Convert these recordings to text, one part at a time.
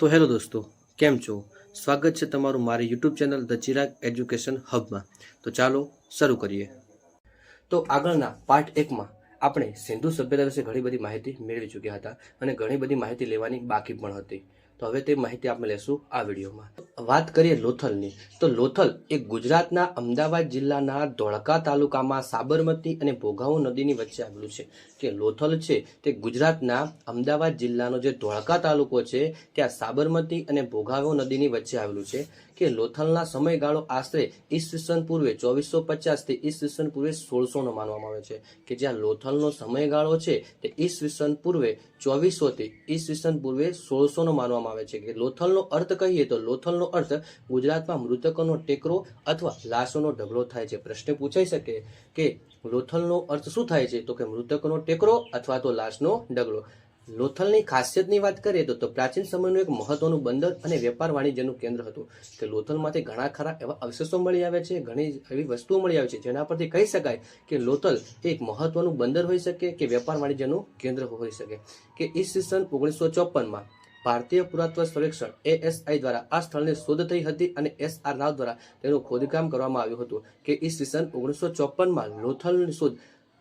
તો હેલો દોસ્તો, કેમ છો? સ્વાગત છે તમારું મારી YouTube channel the Chirag education હબમાં. તો ચાલો શરૂ કરીએ. તો આગળના પાર્ટ એકમાં આપણે સિંધુ સભ્યતા વિશે ઘણી બધી માહિતી મેળવી ચૂક્યા હતા અને ઘણી બધી માહિતી લેવાની બાકી પણ હતી. તો હવે તે માહિતી આપણે લેશું આ વિડીયોમાં. વાત કરીએ લોથલની, તો લોથલ એ ગુજરાતના અમદાવાદ જિલ્લાના ધોળકા તાલુકામાં સાબરમતી અને ભોગાવો નદીની વચ્ચે આવેલું છે. કે લોથલ છે તે ગુજરાતના અમદાવાદ જિલ્લાનો જે ધોળકા તાલુકો છે, ત્યાં સાબરમતી અને ભોગાવો નદીની વચ્ચે આવેલું છે. કે લોથલના સમયગાળો આશરે ઈસવીસન પૂર્વે ચોવીસો પચાસથી ઈસવીસન પૂર્વે સોળસોનો માનવામાં આવે છે. કે જ્યાં લોથલનો સમયગાળો છે તે ઈસવીસન પૂર્વે ચોવીસોથી ઈસવીસન પૂર્વે સોળસોનો માનવામાં આવે છે. કે લોથલનો અર્થ કહીએ તો લોથલનો અર્થ ગુજરાતમાં મૃતકોનો ટેકરો અથવા લાશોનો ઢગલો થાય છે. પ્રશ્ન પૂછાઈ શકે કે લોથલનો અર્થ શું થાય છે? તો કે મૃતકોનો ટેકરો અથવા તો લાશનો ઢગલો. લોથલની ખાસિયતની વાત કરીએ તો પ્રાચીન સમયનું એક મહત્વનું બંદર અને વેપાર વાણિજ્યનું કેન્દ્ર હતું. કે લોથલમાંથી ઘણા ખરા એવા અવશેષો મળી આવ્યા છે, ઘણી એવી વસ્તુઓ મળી આવી છે, જેના પરથી કહી શકાય કે લોથલ એક મહત્વનું બંદર હોઈ શકે કે વેપાર વાણિજ્યનું કેન્દ્ર હોઈ શકે. કે ઈસવીસન ઓગણીસો ચોપનમાં ભારતીય પુરાતત્વ સર્વેક્ષણ એએસઆઈ દ્વારા આ સ્થળની શોધ થઈ હતી અને એસ આર રાવ દ્વારા તેનું ખોદકામ કરવામાં આવ્યું હતું. કે ઈસવીસન ઓગણીસો ચોપનમાં લોથલની શોધ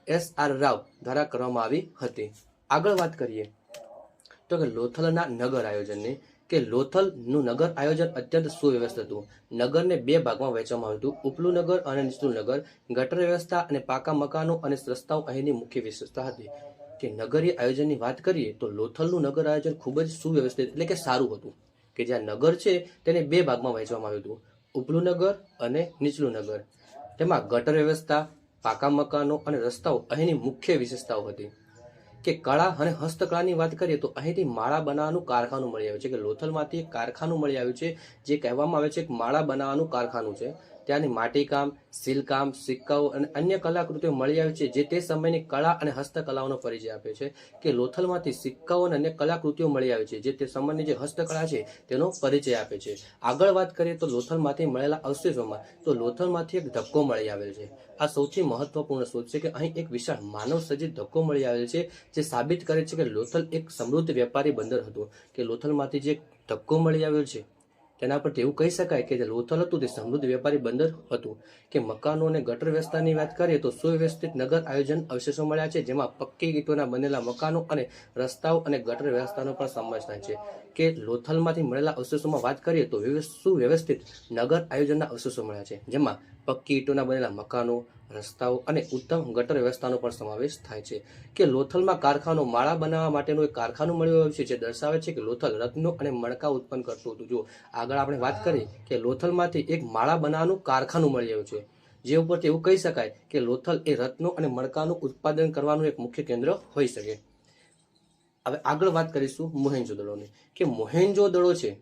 એસ આર રાવ દ્વારા કરવામાં આવી હતી. આગળ વાત કરીએ. તો કે લોથલના નગર આયોજનને કે લોથલનું નગર આયોજન અત્યંત સુવ્યવસ્થિત હતું. નગરને બે ભાગમાં વહેંચવામાં આવ્યું હતું. ઉપલું નગર અને નીચલું નગર. ગટર વ્યવસ્થા અને પાકા મકાનો અને રસ્તાઓ અહીંની મુખ્ય વિશેષતા હતી. કે નગરીય આયોજનની વાત કરીએ તો લોથલનું નગર આયોજન ખૂબ જ સુવ્યવસ્થિત એટલે કે સારું હતું. કે જ્યાં નગર છે તેને બે ભાગમાં વહેંચવામાં આવ્યું હતું. ઉપલું નગર અને નીચલું નગર. તેમાં ગટર વ્યવસ્થા, પાકા મકાનો અને રસ્તાઓ અહીંની મુખ્ય વિશેષતાઓ હતી. કે કળા અને હસ્તકળાની વાત કરીએ તો અહીંથી માળા બનાવવાનું કારખાનું મળી આવ્યું છે કે લોથલમાંથી એક કારખાનું મળી આવ્યું છે, જે કહેવામાં આવે છે કે માળા બનાવવાનું કારખાનું છે. ત્યાંની માટીકામ શિલકામ સિક્કાઓ અને અન્ય કલાકૃતિઓ મળી આવી છે, જે તે સમયની કળા અને હસ્તકલાઓનો પરિચય આપે છે, કે લોથલમાંથી સિક્કાઓ અને અન્ય કલાકૃતિઓ મળી આવી છે, જે તે સમયની જે હસ્તકળા છે, તેનો પરિચય આપે છે. આગળ વાત કરીએ તો લોથલમાંથી મળેલા અવશેષોમાં, તો લોથલમાંથી એક ધક્કો મળી આવેલ છે. આ સૌથી મહત્વપૂર્ણ શોધ છે કે અહીં એક વિશાળ માનવ સજીત ધક્કો મળી આવેલ છે, જે સાબિત કરે છે કે લોથલ એક સમૃદ્ધ વેપારી બંદર હતું, કે લોથલમાંથી જે ધક્કો મળી આવ્યો છે તેના પર એવું કહી શકાય કે જે લોથલ હતું તે સમૃદ્ધ વેપારી બંદર હતું, કે મકાનો અને ગટર વ્યવસ્થાની વાત કરીએ તો સુવ્યવસ્થિત નગર આયોજન અવશેષો મળ્યા છે, જેમાં પક્કી ઈંટોના બનેલા મકાનો અને રસ્તાઓ અને ગટર વ્યવસ્થાનો પણ સમાવેશ થાય છે. કે લોથલમાંથી મળેલા અવશેષોમાં વાત કરીએ તો સુવ્યવસ્થિત નગર આયોજનના અવશેષો મળ્યા છે, જેમાં પક્કી ઈંટોના બનેલા મકાનો, રસ્તાઓ અને ઉત્તમ ગટર વ્યવસ્થાનો પણ સમાવેશ થાય છે. કે લોથલમાં કારખાનો માળા બનાવવા માટેનું એક કારખાનું મળ્યું આવ્યું છે, જે દર્શાવે છે કે લોથલ રત્નો અને મણકા ઉત્પન્ન કરતું હતું. જો આગળ આપણે વાત કરીએ કે લોથલમાંથી એક માળા બનાવવાનું કારખાનું મળી આવ્યું છે, જે ઉપરથી એવું કહી શકાય કે લોથલ એ રત્નો અને મણકાનું ઉત્પાદન કરવાનું એક મુખ્ય કેન્દ્ર હોઈ શકે. હવે આગળ વાત કરીશું મોહેન્જો દડોની કે મોહેન્જો દડો છે,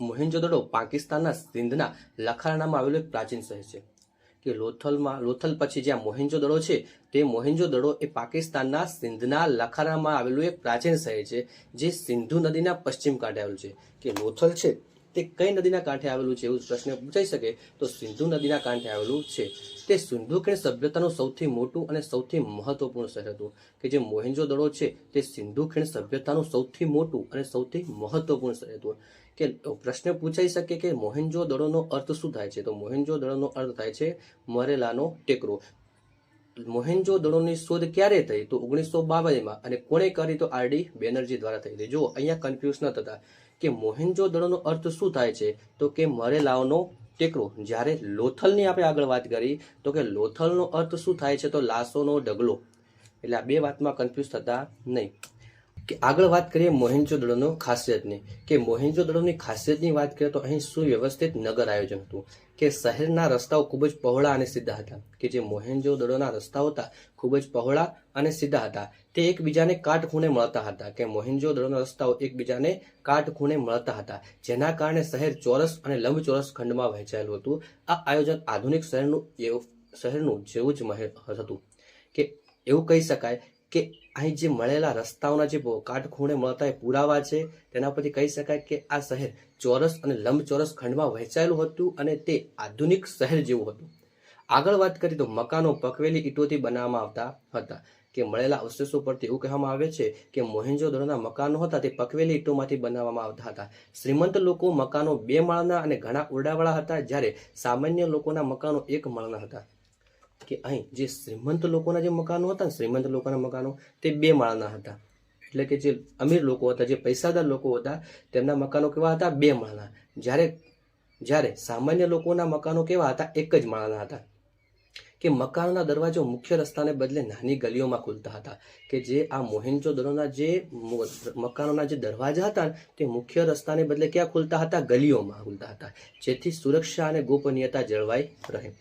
મોહેન્જો દડો પાકિસ્તાનના સિંધના લખાણામાં આવેલું એક પ્રાચીન શહેર છે. કે લોથલમાં, લોથલ પછી જ્યાં મોહેન્જો દડો છે, તે મોહેન્જો દડો એ પાકિસ્તાનના સિંધના લખારામાં આવેલું એક પ્રાચીન શહેર છે, જે સિંધુ નદીના પશ્ચિમ કાંઠે આવેલું છે. કે લોથલ છે તે કઈ નદીના કાંઠે આવેલું છે એવું પ્રશ્ન પૂછાઈ શકે, તો સિંધુ નદીના કાંઠે આવેલું છે. તે સિંધુ ખીણ સભ્યતાનું સૌથી મોટું અને સૌથી મહત્વપૂર્ણ શહેર હતું, કે જે મોહેન્જો દડો છે, તે સિંધુ ખીણ સભ્યતાનું સૌથી મોટું અને સૌથી મહત્વપૂર્ણ શહેર હતું. કે પ્રશ્ન પૂછાઈ શકે કે મોહેન્જો દડોનો અર્થ શું થાય છે? તો મોહેન્જો દડોનો અર્થ થાય છે મરેલાનો ટેકરો. મોહેન્જો દડોની શોધ ક્યારે થઈ? તો ઓગણીસો બાવનમાં, અને કોણે કરી? તો આરડી બેનર્જી દ્વારા થઈ હતી. જો અહીંયા કન્ફ્યુઝ ન થતા. કે મોહેન્જો દડોનો અર્થ શું થાય છે? તો કે મરેલાઓનો ટેકરો. જ્યારે લોથલની આપણે આગળ વાત કરી, તો કે લોથલનો અર્થ શું થાય છે? તો લાશોનો ડગલો. એટલે આ બે વાતમાં કન્ફ્યુઝ થતા નહીં. કે આગળ વાત કરીએ મોહેન્જો દડોનો ખાસિયતની, કે મોહેન્જો દડોની ખાસિયતની વાત કરીએ તો અહીં સુવ્યવસ્થિત નગર આયોજન હતું, કે શહેરના રસ્તાઓ ખૂબ જ પહોળા અને સીધા હતા, કે જે મોહેન્જો દડોના રસ્તાઓ હતા ખૂબ જ પહોળા અને સીધા હતા. તે એકબીજાને કાટખૂણે મળતા હતા, કે મોહેન્જો દડોના રસ્તાઓ એકબીજાને કાટખૂણે મળતા હતા, જેના કારણે શહેર ચોરસ અને લંબચોરસ ખંડમાં વહેંચાયેલું હતું. આ આયોજન આધુનિક શહેરનું એવું, શહેરનું જેવું જ મહેલ હતું. કે એવું કહી શકાય કે અહીં જે મળેલા રસ્તાઓના જે કાટખૂણે મળતા એ પુરાવા છે, તેના પરથી કહી શકાય કે આ શહેર ચોરસ અને લંબચોરસ ખંડમાં વહેંચાયેલું હતું અને તે આધુનિક શહેર જેવું હતું. આગળ વાત કરીએ તો મકાનો પકવેલી ઈંટોથી બનાવવામાં આવતા હતા, કે મળેલા અવશેષો પરથી એવું કહેવામાં આવે છે કે મોહેન્જો દડોના મકાનો હતા તે પકવેલી ઈંટોમાંથી બનાવવામાં આવતા હતા. શ્રીમંત લોકો મકાનો બે માળના અને ઘણા ઓરડાવાળા હતા, જ્યારે સામાન્ય લોકોના મકાનો એક માળના હતા. કે અહીં જે શ્રીમંત લોકોના જે મકાનો હતા ને, શ્રીમંત લોકોના મકાનો, તે બે માળના હતા. એટલે કે જે અમીર લોકો હતા, જે પૈસાદાર લોકો હતા, તેમના મકાનો કેવા હતા? બે માળના. જ્યારે જ્યારે સામાન્ય લોકોના મકાનો કેવા હતા? એક જ માળના હતા. કે મકાનના દરવાજો મુખ્ય રસ્તાને બદલે નાની ગલીઓમાં ખુલતા હતા. કે જે આ મોહેન્જો જે મકાનોના જે દરવાજા હતા તે મુખ્ય રસ્તાને બદલે ક્યાં ખુલતા હતા? ગલીઓમાં ખુલતા હતા. જેથી સુરક્ષા અને ગોપનીયતા જળવાઈ રહે.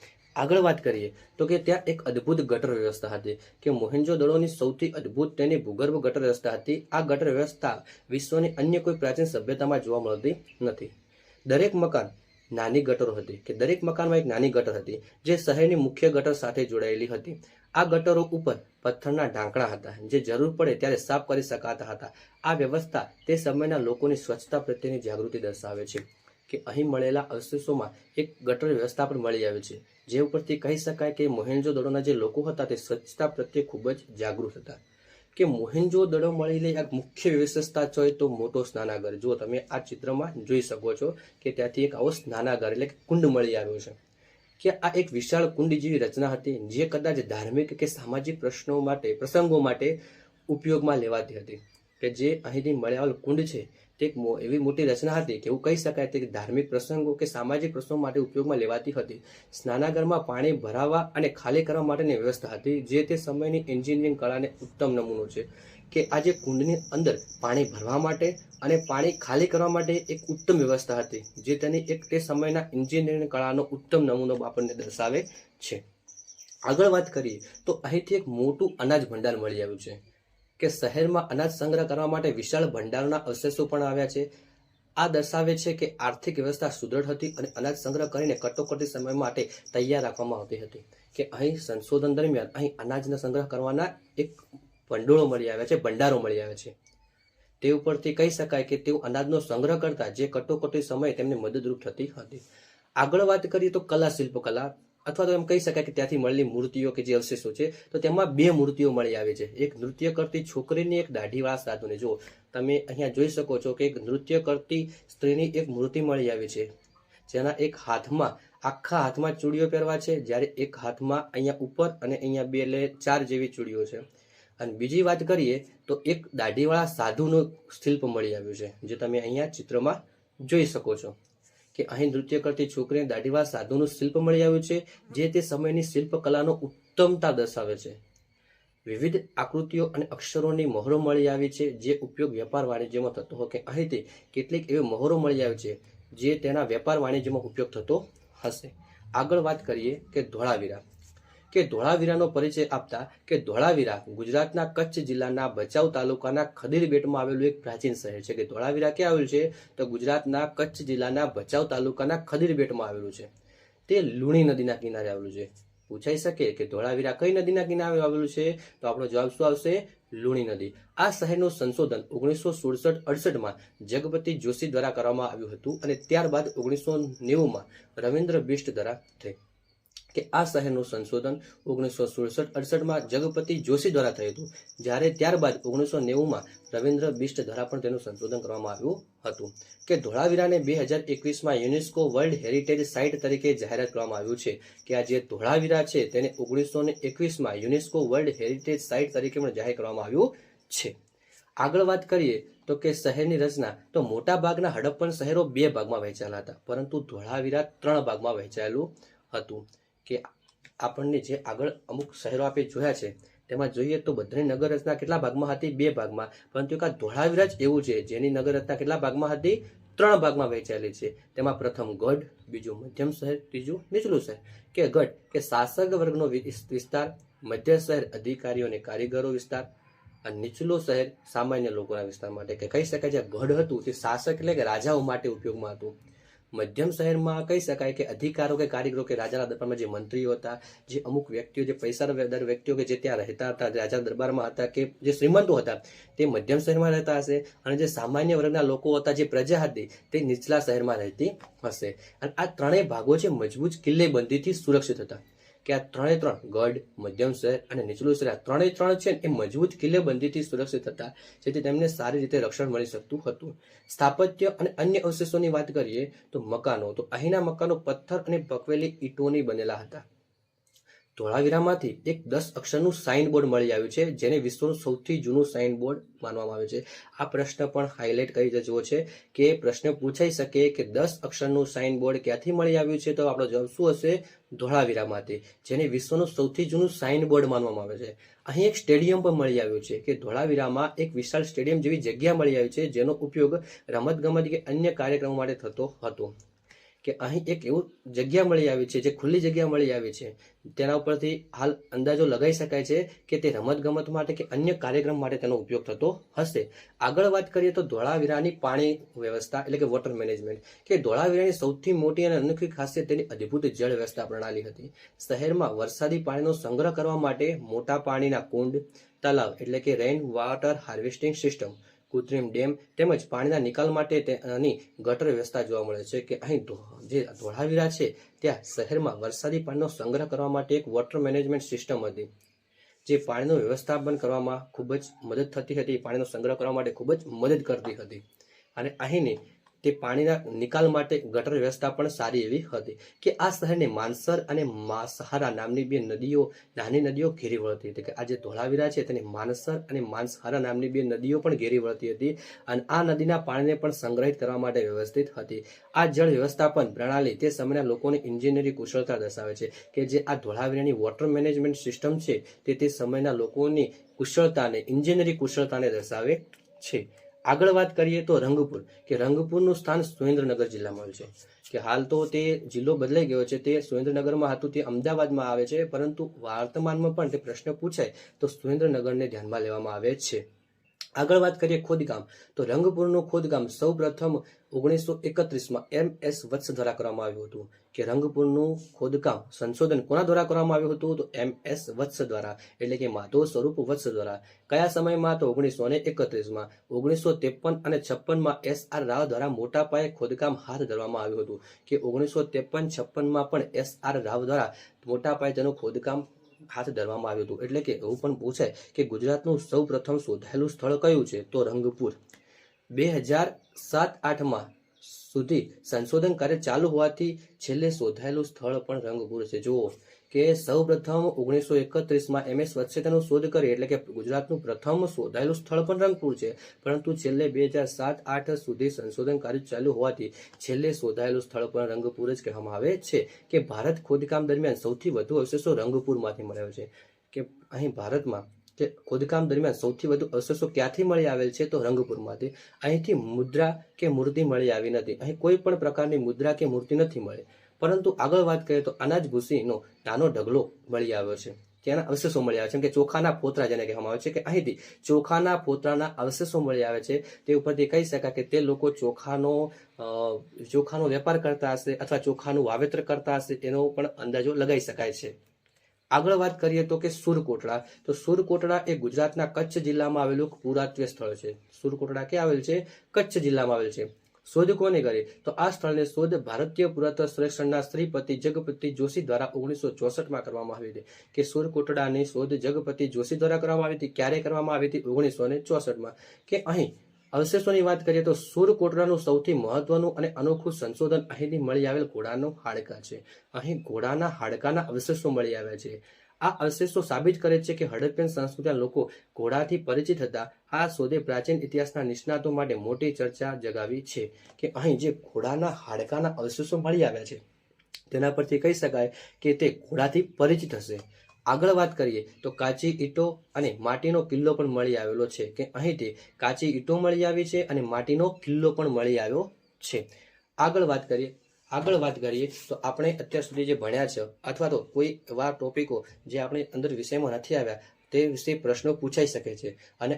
આગળ વાત કરીએ, તો કે ત્યાં એક અદ્ભુત ગટર વ્યવસ્થા હતી કે મોહેન્જો દળોની સૌથી અદ્ભુત તેની ભૂગર્ભ ગટર વ્યવસ્થા હતી. આ ગટર વ્યવસ્થા વિશ્વની અન્ય કોઈ પ્રાચીન સભ્યતામાં જોવા મળતી નથી. દરેક મકાન નાની ગટરો હતી કે દરેક મકાનમાં એક નાની ગટર હતી જે શહેરની મુખ્ય ગટર સાથે જોડાયેલી હતી. આ ગટરો ઉપર પથ્થરના ઢાંકણા હતા જે જરૂર પડે ત્યારે સાફ કરી શકાતા હતા. આ વ્યવસ્થા તે સમયના લોકોની સ્વચ્છતા પ્રત્યેની જાગૃતિ દર્શાવે છે. કે અહીં મળેલા અવશેષોમાં એક ગટર વ્યવસ્થા પણ મળી આવે છે, જે ઉપરથી કહી શકાય કે મોહેન્જો દડોના જે લોકો હતા તે સ્વચ્છતા પ્રત્યે ખૂબ જ જાગૃત હતા. કે મોહેન્જો દડો મળેલી એક મુખ્ય વિશેષતા છે તો મોટો સ્નાનાગર. જો તમે આ ચિત્રમાં જોઈ શકો છો કે ત્યાંથી એક આવો સ્નાનાગર એટલે કે કુંડ મળી આવ્યો છે. કે આ એક વિશાળ કુંડ જેવી રચના હતી, જે કદાચ ધાર્મિક કે સામાજિક પ્રશ્નો માટે, પ્રસંગો માટે ઉપયોગમાં લેવાતી હતી. કે જે અહીંથી મળેલ કુંડ છે તે એવી મોટી રચના હતી કે એવું કહી શકાય કે ધાર્મિક પ્રસંગો કે સામાજિક પ્રસંગો માટે ઉપયોગમાં લેવાતી હતી. સ્નાનાગરમાં પાણી ભરાવા અને ખાલી કરવા માટેની વ્યવસ્થા હતી, જે તે સમયની એન્જિનિયરિંગ કળાને ઉત્તમ નમૂનો છે. કે આજે કુંડની અંદર પાણી ભરવા માટે અને પાણી ખાલી કરવા માટે એક ઉત્તમ વ્યવસ્થા હતી, જે તેની એક તે સમયના એન્જિનિયરિંગ કળાનો ઉત્તમ નમૂનો આપણને દર્શાવે છે. આગળ વાત કરીએ તો અહીંથી એક મોટું અનાજ ભંડાર મળી આવ્યું છે. કે શહેરમાં અનાજ સંગ્રહ કરવા માટે વિશાળ ભંડારના અવશેષો પણ આવ્યા છે. આ દર્શાવે છે કે આર્થિક વ્યવસ્થા સુદૃઢ હતી અને અનાજ સંગ્રહ કરીને કટોકટી સમય માટે તૈયાર રાખવામાં આવતી હતી. કે અહીં સંશોધન દરમિયાન અહીં અનાજનો સંગ્રહ કરવાના એક ભંડોળો મળી આવ્યા છે, ભંડારો મળી આવ્યા છે. તે ઉપરથી કહી શકાય કે તેઓ અનાજનો સંગ્રહ કરતા જે કટોકટી સમયે તેમને મદદરૂપ થતી હતી. આગળ વાત કરીએ તો કલા શિલ્પકલા. અથવા તો એમ કહી શકાય કે ત્યાંથી મળેલી મૂર્તિઓ કે જે અવશેષો છે, તો તેમાં બે મૂર્તિઓ મળી આવી છે. એક નૃત્ય કરતી છોકરીની, એક દાઢીવાળા સાધુને. જો તમે અહીંયા જોઈ શકો છો કે એક નૃત્ય કરતી સ્ત્રીની એક મૂર્તિ મળી આવી છે. જેના એક હાથમાં, આખા હાથમાં ચૂડીઓ પહેરવા છે, જ્યારે એક હાથમાં અહીંયા ઉપર અને અહીંયા બે એટલે ચાર જેવી ચૂડીઓ છે. અને બીજી વાત કરીએ, તો એક દાઢીવાળા સાધુનું શિલ્પ મળી આવ્યું છે, જે તમે અહીંયા ચિત્રમાં જોઈ શકો છો. કે અહીં નૃત્ય કરતી છોકરીને દાઢીવા સાધુનું શિલ્પ મળી આવ્યું છે, જે તે સમયની શિલ્પકલાનો ઉત્તમતા દર્શાવે છે. વિવિધ આકૃતિઓ અને અક્ષરોની મહોરો મળી આવી છે, જે ઉપયોગ વેપાર વાણિજ્યમાં થતો હોય કે અહીંથી કેટલીક એવી મહોરો મળી આવી છે, જે તેના વેપાર વાણિજ્યમાં ઉપયોગ થતો હશે. આગળ વાત કરીએ કે ધોળાવીરા. કે ધોળાવીરાનો પરિચય આપતા કે ધોળાવીરા ગુજરાતના કચ્છ જિલ્લાના ભચાઉ તાલુકાના ખદીર બેટમાં આવેલું એક પ્રાચીન શહેર છે કે ધોળાવીરા ક્યાં આવેલું છે? તો ગુજરાતના કચ્છ જિલ્લાના ભચાઉ તાલુકાના ખદીર બેટમાં આવેલું છે. તે લુણી નદીના કિનારે આવેલું છે. પૂછાઈ શકે કે ધોળાવીરા કઈ નદીના કિનારે આવેલું છે? તો આપણો જવાબ શું આવશે? લુણી નદી. આ શહેરનું સંશોધન ઓગણીસો સુડસઠ અડસઠમાં જગપતિ જોશી દ્વારા કરવામાં આવ્યું હતું અને ત્યારબાદ ઓગણીસો નેવુંમાં રવિન્દ્ર બિષ્ટ દ્વારા થઈ. કે આ શહેરનું સંશોધન ઓગણીસો સુડસઠ અડસઠમાં જગપતિ જોશી દ્વારા થયું હતું, જ્યારે ત્યારબાદ ઓગણીસો નેવુંમાં રવિન્દ્ર બિષ્ટ દ્વારા પણ તેનું સંશોધન કરવામાં આવ્યું હતું, કે ધોળાવીરાને બે હજાર એકવીસમાં યુનેસ્કો વર્લ્ડ હેરિટેજ સાઇટ તરીકે જાહેરાત કરવામાં આવ્યું છે, કે આ જે ધોળાવીરા છે તેને ઓગણીસો ને એકવીસમાં યુનેસ્કો વર્લ્ડ હેરિટેજ સાઇટ તરીકે પણ જાહેર કરવામાં આવ્યું છે. આગળ વાત કરીએ તો કે શહેરની રચના તો મોટા ભાગના હડપ્પન શહેરો બે ભાગમાં વહેંચાયેલા હતા, પરંતુ ધોળાવીરા ત્રણ ભાગમાં વહેંચાયેલું હતું. કે આપણને જે આગળ અમુક શહેરો આપણે જોયા છે, તેમાં જોઈએ તો બધાની નગર રચના કેટલા ભાગમાં હતી? બે ભાગમાં. પરંતુ એક આ ધોળાવિરાજ એવું છે, જેની નગર રચના કેટલા ભાગમાં હતી? ત્રણ ભાગમાં વહેંચાયેલી છે. તેમાં પ્રથમ ગઢ, બીજું મધ્યમ શહેર, ત્રીજું નીચલું શહેર. કે ગઢ કે શાસક વર્ગનો વિસ્તાર, મધ્ય શહેર અધિકારીઓ અને કારીગરો વિસ્તાર, અને નીચલું શહેર સામાન્ય લોકોના વિસ્તાર માટે. કે કહી શકાય જે ગઢ હતું તે શાસક એટલે કે રાજાઓ માટે ઉપયોગમાં હતું. મધ્યમ શહેરમાં કહી શકાય કે અધિકારો કે કારીગરો કે રાજાના દરબારમાં જે મંત્રીઓ હતા, જે અમુક વ્યક્તિઓ, જે પૈસાદાર વ્યક્તિઓ કે જે ત્યાં રહેતા હતા રાજા દરબારમાં હતા કે જે શ્રીમંતો હતા, તે મધ્યમ શહેરમાં રહેતા હશે અને જે સામાન્ય વર્ગના લોકો હતા, જે પ્રજા હતી, તે નીચલા શહેરમાં રહેતી હશે. અને આ ત્રણેય ભાગો છે મજબૂત કિલ્લેબંધીથી સુરક્ષિત હતા. કે આ ત્રણે ત્રણ, ગઢ, મધ્યમ શહેર અને નીચલું શહેર, આ ત્રણે ત્રણ છે એ મજબૂત કિલ્લેબંધીથી સુરક્ષિત હતા, જેથી તેમને સારી રીતે રક્ષણ મળી શકતું હતું. સ્થાપત્ય અને અન્ય અવશેષોની વાત કરીએ તો મકાનો, તો અહીંના મકાનો પથ્થર અને પકવેલી ઈંટોની બનેલા હતા. ધોળાવીરામાંથી એક દસ અક્ષરનું સાઇન બોર્ડ મળી આવ્યું છે, જેને વિશ્વનું સૌથી જૂનું સાઇન બોર્ડ માનવામાં આવે છે. આ પ્રશ્ન પણ હાઇલાઇટ કરી દેજો છે કે પ્રશ્ન પૂછાઈ શકે કે દસ અક્ષરનું સાઇન બોર્ડ ક્યાંથી મળી આવ્યું છે, તો આપણો જવાબ શું હશે? ધોળાવીરામાંથી, જેને વિશ્વનું સૌથી જૂનું સાઇન બોર્ડ માનવામાં આવે છે. અહીં એક સ્ટેડિયમ પણ મળી આવ્યું છે કે ધોળાવીરામાં એક વિશાળ સ્ટેડિયમ જેવી જગ્યા મળી આવી છે જેનો ઉપયોગ રમતગમત કે અન્ય કાર્યક્રમો માટે થતો હતો. કે અહીં એક એવું જગ્યા મળી આવી છે, જે ખુલ્લી જગ્યા મળી આવી છે. તેના ઉપરથી હાલ અંદાજો લગાવી શકાય છે કે તે રમતગમત માટે કે અન્ય કાર્યક્રમ માટે તેનો ઉપયોગ થતો હશે. આગળ વાત કરીએ તો ધોળાવીરાની પાણી વ્યવસ્થા એટલે કે વોટર મેનેજમેન્ટ કે ધોળાવીરાની સૌથી મોટી અને અનોખી ખાસિયત તેની અદ્ભુત જળ વ્યવસ્થા પ્રણાલી હતી. શહેરમાં વરસાદી પાણીનો સંગ્રહ કરવા માટે મોટા પાણીના કુંડ તલાવ એટલે કે રેઇન વોટર હાર્વેસ્ટિંગ સિસ્ટમ કૃત્રિમ ડેમ તેમજ પાણીના નિકાલ માટે તેની ગટર વ્યવસ્થા જોવા મળે છે કે અહીં જે ધોળાવીરા છે, ત્યાં શહેરમાં વરસાદી પાણીનો સંગ્રહ કરવા માટે એક વોટર મેનેજમેન્ટ સિસ્ટમ હતી. જે પાણીનું વ્યવસ્થાપન કરવામાં ખૂબ જ મદદ થતી હતી. પાણીનો સંગ્રહ કરવા માટે ખૂબ જ મદદ કરતી હતી. અને અહીંની તે પાણીના નિકાલ માટે ગટર વ્યવસ્થા પણ સારી એવી હતી કે આ શહેરને માનસર અને માસહારા નામની બે નદીઓ, નાની નદીઓ ઘેરી વળતી હતી કે આ જે ધોળાવીરા છે તેને માનસર અને માનસહારા નામની બે નદીઓ પણ ઘેરી વળતી હતી અને આ નદીના પાણીને પણ સંગ્રહિત કરવા માટે વ્યવસ્થિત હતી. આ જળ વ્યવસ્થાપન પ્રણાલી તે સમયના લોકોની ઇન્જિનિયરી કુશળતા દર્શાવે છે કે જે આ ધોળાવીરાની વોટર મેનેજમેન્ટ સિસ્ટમ છે તે તે સમયના લોકોની કુશળતાને, ઇન્જિનિયરી કુશળતાને દર્શાવે છે. આગળ વાત કરીએ તો રંગપુર, કે રંગપુરનું સ્થાન સુરેન્દ્રનગર જિલ્લામાં છે. કે હાલ તો તે જિલ્લો બદલાઈ ગયો છે, તે સુરેન્દ્રનગરમાં હતું, તે અમદાવાદમાં આવે છે, પરંતુ વર્તમાનમાં પણ તે પ્રશ્ન પૂછાય તો સુરેન્દ્રનગરને ધ્યાનમાં લેવામાં આવે છે. આગળ વાત કરીએ ખોદકામ તો રંગપુરનું ખોદકામ સૌ પ્રથમ ઓગણીસો એકત્રીસમાં એમ એસ વત્સ દ્વારા કરવામાં આવ્યું હતું. કે રંગપુરનું ખોદકામ સંશોધન કોના દ્વારા કરવામાં આવ્યું હતું? તો એમ એસ વત્સ દ્વારા, એટલે કે માધવ સ્વરૂપ વત્સ દ્વારા. કયા સમયમાં? તો ઓગણીસો ને એકત્રીસમાં. ઓગણીસો ત્રેપન અને છપ્પનમાં એસ આર રાવ દ્વારા મોટા પાયે ખોદકામ હાથ ધરવામાં આવ્યું હતું. કે ઓગણીસો ત્રેપન છપ્પનમાં પણ એસ આર રાવ દ્વારા મોટા પાયે તેનું ખોદકામ હાથ ધરવામાં આવ્યું હતું. એટલે કે એવું પણ પૂછાય કે ગુજરાતનું સૌ પ્રથમ શોધાયેલું સ્થળ કયું છે? તો રંગપુર. બે હજાર સાત આઠમાં સુધી સંશોધન કાર્ય ચાલુ હોવાથી છેલ્લે શોધાયેલું સ્થળ પણ રંગપુર છે. જુઓ કે સૌ પ્રથમ ઓગણીસો એકત્રીસમાં એમ એસ વચ્ચે શોધ કરી, એટલે કે ગુજરાતનું પ્રથમ શોધાયેલું સ્થળ પણ રંગપુર છે. પરંતુ છેલ્લે બે હજાર સાત આઠ સુધી સંશોધન કાર્ય ચાલુ હોવાથી છેલ્લે શોધાયેલું સ્થળ પણ રંગપુર જ કહેવામાં આવે છે. કે ભારત ખોદકામ દરમિયાન સૌથી વધુ અવશેષો રંગપુરમાંથી મળ્યો છે. કે અહીં ભારતમાં કે ખોદકામ દરમિયાન સૌથી વધુ અવશેષો ક્યાંથી મળી આવેલ છે? તો રંગપુરમાંથી. અહીંથી મુદ્રા કે મૂર્તિ મળી આવી નથી. અહીં કોઈ પણ પ્રકારની મુદ્રા કે મૂર્તિ નથી મળી. પરંતુ આગળ વાત કરીએ તો અનાજ ભૂસીનો નાનો ઢગલો મળી આવ્યો છે. તેના અવશેષો મળી આવે છે. કે ચોખાના પોતરા જેને કહેવામાં આવે છે કે અહીંથી ચોખાના પોતરાના અવશેષો મળી આવે છે. તે ઉપરથી કહી શકાય કે તે લોકો ચોખાનો ચોખાનો વેપાર કરતા હશે અથવા ચોખાનું વાવેતર કરતા હશે. એનો પણ અંદાજો લગાવી શકાય છે. આગળ વાત કરીએ તો કે સુરકોટડા. તો સુરકોટડા એ ગુજરાતના કચ્છ જિલ્લામાં આવેલું પુરાતત્વ સ્થળ છે. સુરકોટડા ક્યાં આવેલ છે? કચ્છ જિલ્લામાં આવેલ છે. શોધ કોને કરી? તો આ સ્થળને શોધ ભારતીય પુરાતત્વ સર્વેક્ષણના શ્રીપતિ જગપતિ જોશી દ્વારા ઓગણીસો ચોસઠમાં કરવામાં આવી હતી. કે સુરકોટડાની શોધ જગપતિ જોશી દ્વારા કરવામાં આવી હતી? ક્યારે કરવામાં આવી હતી? ઓગણીસો ને ચોસઠમાં. કે અહીં અવશેષોની વાત કરીએ તો સુરકોટડાનું સૌથી મહત્વનું અને અનોખું સંશોધન અહીંથી મળી આવેલ ઘોડાનું હાડકા છે. અહીં ઘોડાના હાડકાના અવશેષો મળી આવ્યા છે. આ અવશેષો સાબિત કરે છે કે હડપ્પન સંસ્કૃતિના લોકો ઘોડાથી પરિચિત હતા. આ શોધે પ્રાચીન ઇતિહાસના નિષ્ણાતો માટે મોટી ચર્ચા જગાવી છે કે અહીં જે ઘોડાના હાડકાના અવશેષો મળી આવ્યા છે, તેના પરથી કહી શકાય કે તે ઘોડાથી પરિચિત હશે. આગળ વાત કરીએ તો કાચી ઈંટો અને માટીનો કિલ્લો પણ મળી આવેલો છે કે અહીંથી કાચી ઈંટો મળી આવી છે અને માટીનો કિલ્લો પણ મળી આવ્યો છે. આગળ વાત કરીએ, આગળ વાત કરીએ તો આપણે અત્યાર સુધી જે ભણ્યા છે અથવા તો કોઈ એવા ટોપિકો જે આપણે અંદર વિષયમાં નથી આવ્યા તે વિશે પ્રશ્નો પૂછાઈ શકે છે. અને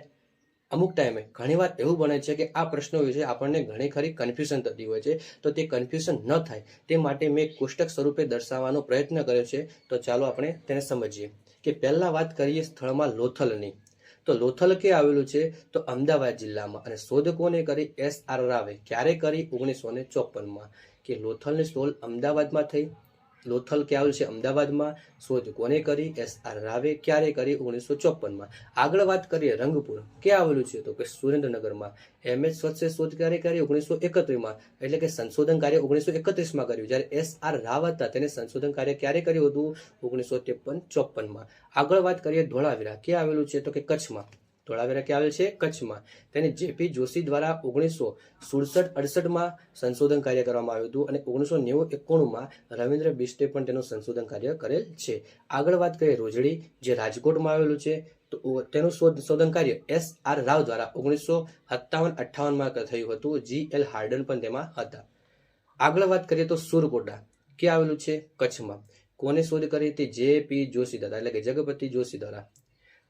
અમુક ટાઈમે ઘણીવાર એવું બને છે કે આ પ્રશ્નો વિશે આપણને ઘણી ખરી કન્ફ્યુઝન થતી હોય છે, તો તે કન્ફ્યુઝન ન થાય. તે માટે મેં કોષ્ટક સ્વરૂપે દર્શાવવાનો પ્રયત્ન કર્યો છે. તો ચાલો આપણે તેને સમજીએ કે પહેલાં વાત કરીએ સ્થળમાં લોથલની. તો લોથલ કે આવેલું છે? તો અમદાવાદ જિલ્લામાં. અને શોધ કોને કરી એસ આર રાવે ક્યારે કરી? ઓગણીસો ને ચોપનમાં કે લોથલની શોધ અમદાવાદમાં થઈ? લોથલ ક્યાં છે? અમદાવાદમાં. શોધ કોને કરી? એસ આર રાવે ક્યારે કરી? ઓગણીસો ચોપનમાં આગળ વાત કરીએ રંગપુર. ક્યાં આવેલું છે? તો કે સુરેન્દ્રનગરમાં. એમ એચ સ્વચ્છે શોધ ક્યારે કરી? ઓગણીસો એકત્રીસમાં. એટલે કે સંશોધન કાર્ય ઓગણીસો એકત્રીસમાં કર્યું. જ્યારે એસ આર રાવ હતા, તેને સંશોધન કાર્ય ક્યારે કર્યું હતું? ઓગણીસો ત્રેપન ચોપનમાં આગળ વાત કરીએ ધોળાવીરા. ક્યાં આવેલું છે? તો કે કચ્છમાં. ધોળાવીરા ક્યાં આવેલ છે કચ્છમાં. તેને જેપી જોશી દ્વારા ઓગણીસો સુડસઠ અડસઠમાં સંશોધન કાર્ય કરવામાં આવ્યું હતું અને ઓગણીસો નેવું એકોણુંમાં રવિન્દ્ર બિસ્ટે પણ તેનું સંશોધન કાર્ય કરેલ છે. આગળ વાત કરીએ રોજડી, જે રાજકોટમાં આવેલું છે, તો તેનું શોધ, શોધન કાર્ય એસ આર રાવ દ્વારા ઓગણીસો સત્તાવન, અઠ્ઠાવનમાં થયું હતું. જી એલ હાર્ડન પણ તેમાં હતા. આગળ વાત કરીએ તો સુરકોટા. ક્યાં આવેલું છે? કચ્છમાં. કોને શોધ કરી હતી? જે પી જોશી દ્વારા, એટલે કે જગપતિ જોશી દ્વારા.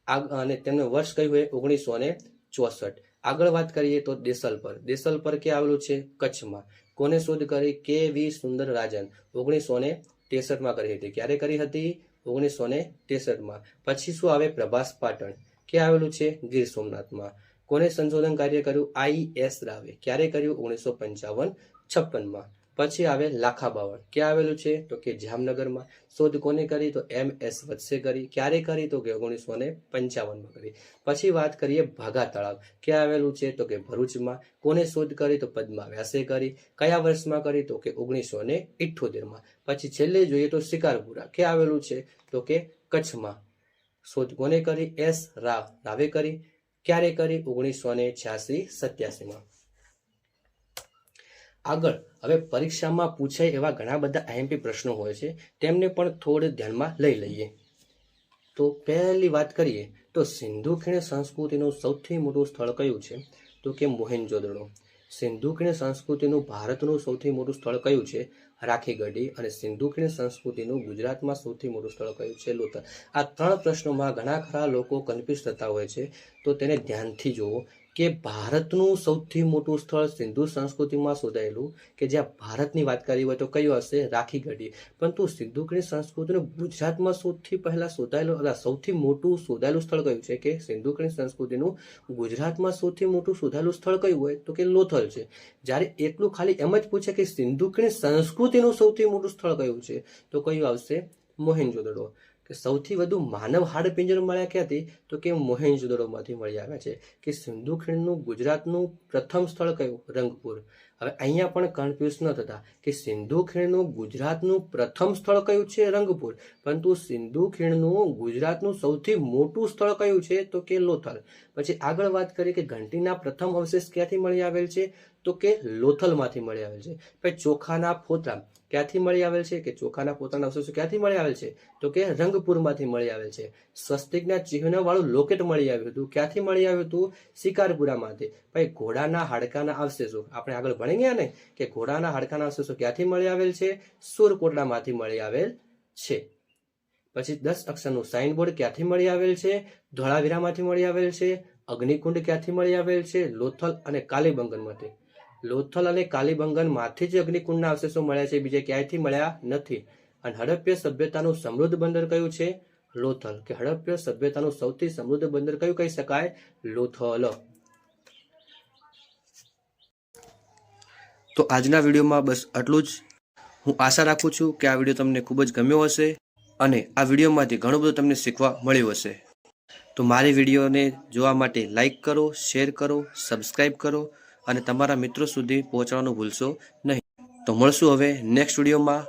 અને તેમનું વર્ષ કયું હોય ઓગણીસો ને ચોસઠ. આગળ વાત કરીએ તો દેસલ પર. દેસલ પર ક્યાં આવેલું છે? કચ્છમાં. કોને શોધ કરી? કે વી સુંદર રાજન ઓગણીસો ને ત્રેસઠમાં કરી હતી. ક્યારે કરી હતી? ઓગણીસો ને ત્રેસઠમાં પછી શું આવે? પ્રભાસ પાટણ. ક્યાં આવેલું છે? ગીર સોમનાથમાં. કોને સંશોધન કાર્ય કર્યું? આઈ એસ રાવે. ક્યારે કર્યું? ઓગણીસો પંચાવન છપ્પનમાં. પછી આવે લાખા બાવળ. ક્યાં આવેલું છે? તો કે જામનગરમાં. શોધ કોને કરી? તો એમ એસ વત્સે કરી. ક્યારે કરી? તો કે ઓગણીસો ને પંચાવનમાં કરી. પછી વાત કરીએ ભાગા તળાવ. ક્યાં આવેલું છે? તો કે ભરૂચમાં. કોને શોધ કરી? તો પદ્મા વ્યાસે કરી. કયા વર્ષમાં કરી? તો કે ઓગણીસો ને ઇઠ્ઠોતેરમાં. પછી છેલ્લે જોઈએ તો શિકારપુરા. ક્યાં આવેલું છે? તો કે કચ્છમાં. શોધ કોને કરી? એસ રાવ રાવે કરી. ક્યારે કરી? ઓગણીસો ને છ્યાસી સત્યાસીમાં. આગળ, હવે પરીક્ષામાં પૂછાય એવા ઘણા બધા આઈએમપી પ્રશ્નો હોય છે, તેમને પણ થોડે ધ્યાનમાં લઈ લઈએ. તો પહેલી વાત કરીએ, તો સિંધુ ખીણ સંસ્કૃતિનું સૌથી મોટું સ્થળ કયું છે? તો કે મોહેનજોદડો સિંધુ ખીણ સંસ્કૃતિનું ભારતનું સૌથી મોટું સ્થળ કયું છે? રાખીગઢી અને સિંધુ ખીણ સંસ્કૃતિનું ગુજરાતમાં સૌથી મોટું સ્થળ કયું છે? લોથલ. આ ત્રણ પ્રશ્નોમાં ઘણા ખરા લોકો કન્ફ્યુઝ થતા હોય છે, તો તેને ધ્યાનથી જુઓ. કે ભારતનું સૌથી મોટું સ્થળ સિંધુ સંસ્કૃતિમાં શોધાયેલું કે જ્યાં ભારતની વાત કરી હોય તો કયું હશે? રાખીગઢી પરંતુ સિંધુ ખીણ સંસ્કૃતિનું ગુજરાતમાં સૌથી પહેલાં શોધાયેલું અથવા સૌથી મોટું શોધાયેલું સ્થળ કયું છે કે સિંધુ ખીણ સંસ્કૃતિનું ગુજરાતમાં સૌથી મોટું શોધાયેલું સ્થળ કયું હોય તો કે લોથલ છે? જ્યારે એટલું ખાલી એમ જ પૂછે કે સિંધુ ખીણ સંસ્કૃતિનું સૌથી મોટું સ્થળ કયું છે તો કયું આવશે? મોહેન્જોદડો. કે સૌથી વધુ માનવ હાડપિંજર મળ્યા ક્યાંથી? તો કે મોહેન્જોદડોમાંથી મળી આવ્યા છે. કે સિંધુ ખીણનું ગુજરાતનું પ્રથમ સ્થળ કયું? રંગપુર. હવે અહીંયા પણ કન્ફ્યુઝ ન થતા કે સિંધુ ખીણનું ગુજરાતનું પ્રથમ સ્થળ કયું છે રંગપુર? પરંતુ સિંધુ ખીણનું ગુજરાતનું સૌથી મોટું સ્થળ કયું છે? તો કે લોથલ. પછી આગળ વાત કરીએ કે ઘંટીના પ્રથમ અવશેષ ક્યાંથી મળી આવેલ છે? તો કે લોથલમાંથી મળી આવેલ છે. પછી ચોખાના ફોતરા ક્યાંથી મળી આવેલ છે? કે ચોખાના પોતાના અવશેષો ક્યાંથી મળી આવેલ છે? તો કે રંગપુરમાંથી મળી આવેલ છે. સ્વસ્તિકના ચિહ્ન વાળું લોકેટ મળી આવ્યું હતું. ક્યાંથી મળી આવ્યું હતું? શિકારપુરામાંથી. ભાઈ, ઘોડાના હાડકાના અવશેષો. આપણે આગળ ભણી ગયા ને? કે ઘોડાના હાડકાના અવશેષો ક્યાંથી મળી આવેલ છે? સુરકોટડામાંથી મળી આવેલ છે. પછી દસ અક્ષરનું સાઇનબોર્ડ ક્યાંથી મળી આવેલ છે? ધોળાવીરામાંથી મળી આવેલ છે, અગ્નિકુંડ ક્યાંથી મળી આવેલ છે, લોથલ અને કાલીબંગનમાંથી. લોથલ અને કાલીબંગનમાંથી જ અગ્નિકુંડના અવશેષો મળ્યા છે, બીજે ક્યાંયથી મળ્યા નથી. અને હડપ્ય સભ્યતાનું સમૃદ્ધ બંદર કયું છે? લોથલ. કે હડપ્ય સભ્યતાનું સૌથી સમૃદ્ધ બંદર કયું કહી શકાય? લોથલ. તો આજના વિડીયોમાં બસ આટલું જ. હું આશા રાખું છું કે આ વીડિયો તમને ખૂબ જ ગમ્યો હશે. અને આ વિડીયોમાંથી ઘણું બધું તમને શીખવા મળ્યું હશે. તો મારી વિડીયોને જોવા માટે લાઇક કરો, શેર કરો સબસ્ક્રાઈબ કરો અને તમારા મિત્રો સુધી પહોંચવાનું ભૂલશો નહીં. તો મળશું હવે નેક્સ્ટ વિડીયોમાં.